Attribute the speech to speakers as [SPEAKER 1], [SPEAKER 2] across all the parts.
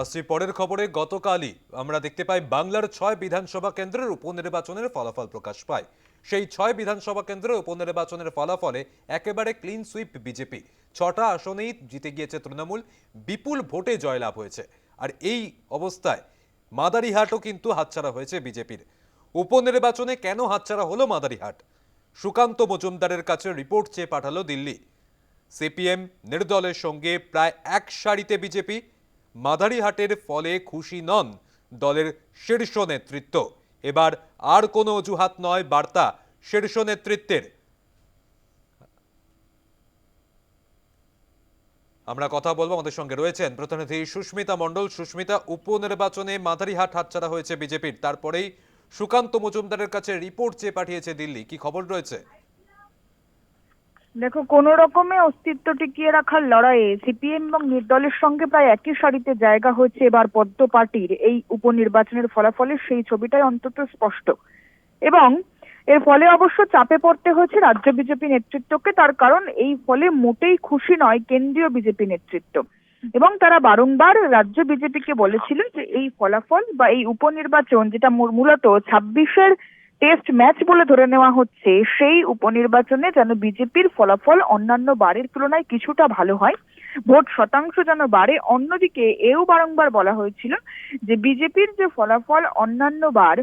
[SPEAKER 1] আসছি পরের খবরে গতকালই আমরা দেখতে পাই বাংলার ছয় বিধানসভা কেন্দ্রের উপনির্বাচনের ফলাফল প্রকাশ পায়। সেই ছয় বিধানসভা কেন্দ্রের উপনির্বাচনের ফলাফলে একেবারে ক্লিন সুইপ বিজেপি। ছটা আসনেই জিতে গিয়েছে তৃণমূল, বিপুল ভোটে জয়লাভ হয়েছে। আর এই অবস্থায় মাদারিহাটও কিন্তু হাতছাড়া হয়েছে বিজেপির। উপনির্বাচনে কেন হাতছাড়া হলো মাদারিহাট? সুকান্ত মজুমদারের কাছে রিপোর্ট চেয়ে পাঠালো দিল্লি। সিপিএম নির্দলের সঙ্গে প্রায় এক সারিতে বিজেপি মাদারিহাটের ফলে খুশি নন দলের শীর্ষ নেতৃত্ব। এবার আর কোনো অজুহাত নয় বার্তা শীর্ষ নেতৃত্বের। আমরা কথা বলব, আমাদের সঙ্গে রয়েছেন প্রতিনিধি সুস্মিতা মণ্ডল। সুস্মিতা, উপনির্বাচনে মাদারিহাট হাতছাড়া হয়েছে বিজেপির। তারপরেই সুকান্ত মজুমদারের কাছে রিপোর্ট চেয়ে পাঠিয়েছে দিল্লি। কি খবর রয়েছে?
[SPEAKER 2] দেখো, কোন রকমে অস্তিত্ব টিকিয়ে রাখার লড়াইয়ে সিপিএম এবং নির্দলের সঙ্গে প্রায় একই সারিতে জায়গা হয়েছে এবার পদ্ম পার্টির। এই উপনির্বাচনের ফলাফলে সেই ছবিটাই অন্তত স্পষ্ট। এবং এর ফলে অবশ্য চাপে পড়তে হয়েছে রাজ্য বিজেপি নেতৃত্বকে, তার কারণ এই ফলে মোটেই খুশি নয় কেন্দ্রীয় বিজেপি নেতৃত্ব। এবং তারা বারংবার রাজ্য বিজেপিকে বলেছিল যে এই ফলাফল বা এই উপনির্বাচন, যেটা মূলত ছাব্বিশের টেস্ট ম্যাচ বলে ধরে নেওয়া হচ্ছে, সেই উপনির্বাচনে যেন বিজেপির ফলাফল অন্যান্য বারের তুলনায় কিছুটা ভালো হয়। ভোট শতাংশ যেন বাড়ে, অন্যদিকে এও বারংবার বলা হয়েছিল যে বিজেপির যে ফলাফল অন্যান্য বার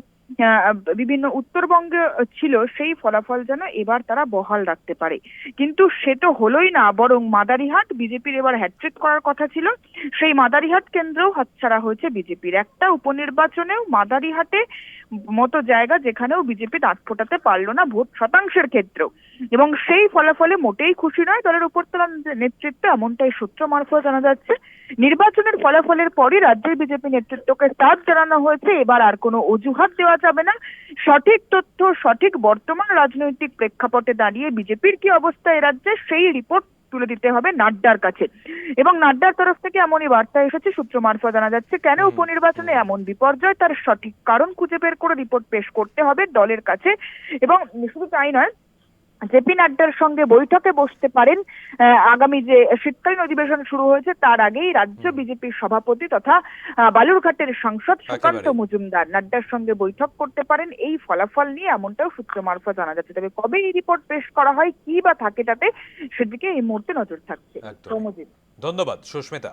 [SPEAKER 2] বিভিন্ন উত্তরবঙ্গে ছিল, সেই ফলাফল যেন এবার তারা বহাল রাখতে পারে। কিন্তু সে তো হলোই না, বরং মাদারিহাট বিজেপির এবার হ্যাট্রিক করার কথা ছিল। সেই মাদারিহাট কেন্দ্রেও হাতছাড়া হয়েছে বিজেপির। একটা উপনির্বাচনেও মাদারিহাটে মতো জায়গা যেখানেও বিজেপি দাঁত ফোটাতে পারল না ভোট শতাংশের ক্ষেত্রেও। এবং সেই ফলাফলে মোটেই খুশি নয় দলের উপরতলার নেতৃত্ব এমনটাই সূত্র মারফত জানা যাচ্ছে। নির্বাচনের ফলাফলের পরই রাজ্যের বিজেপি নেতৃত্বকে সাথ জানানো হয়েছে। এবার আর কোনো অজুহাত দেওয়া যাবে না। সঠিক তথ্য, সঠিক বর্তমান রাজনৈতিক প্রেক্ষাপটে দাঁড়িয়ে বিজেপির কি অবস্থা এ রাজ্যে সেই রিপোর্ট তুলে দিতে হবে নাড্ডার কাছে। এবং নাড্ডার তরফ থেকে এমনই বার্তা এসেছে সূত্র মারফত জানা যাচ্ছে কেন উপনির্বাচনে এমন বিপর্যয়? তার সঠিক কারণ খুঁজে বের করে রিপোর্ট পেশ করতে হবে দলের কাছে। এবং শুধু তাই নয় জেপি নাড্ডার সঙ্গে বৈঠকে বসতে পারেন আগামী যে শীতকালীন অধিবেশন শুরু হয়েছে তার আগেই রাজ্য বিজেপির সভাপতি তথা বালুরঘাটের সাংসদ সুকান্ত মজুমদার নাড্ডার সঙ্গে বৈঠক করতে পারেন। এই ফলাফল নিয়ে এমনটাও সূত্র মারফত জানা যাচ্ছে। তবে কবে এই রিপোর্ট পেশ করা হয় কি বা থাকে তাতে সেদিকে এই মুহূর্তে নজর থাকছে।
[SPEAKER 1] ধন্যবাদ সুস্মিতা।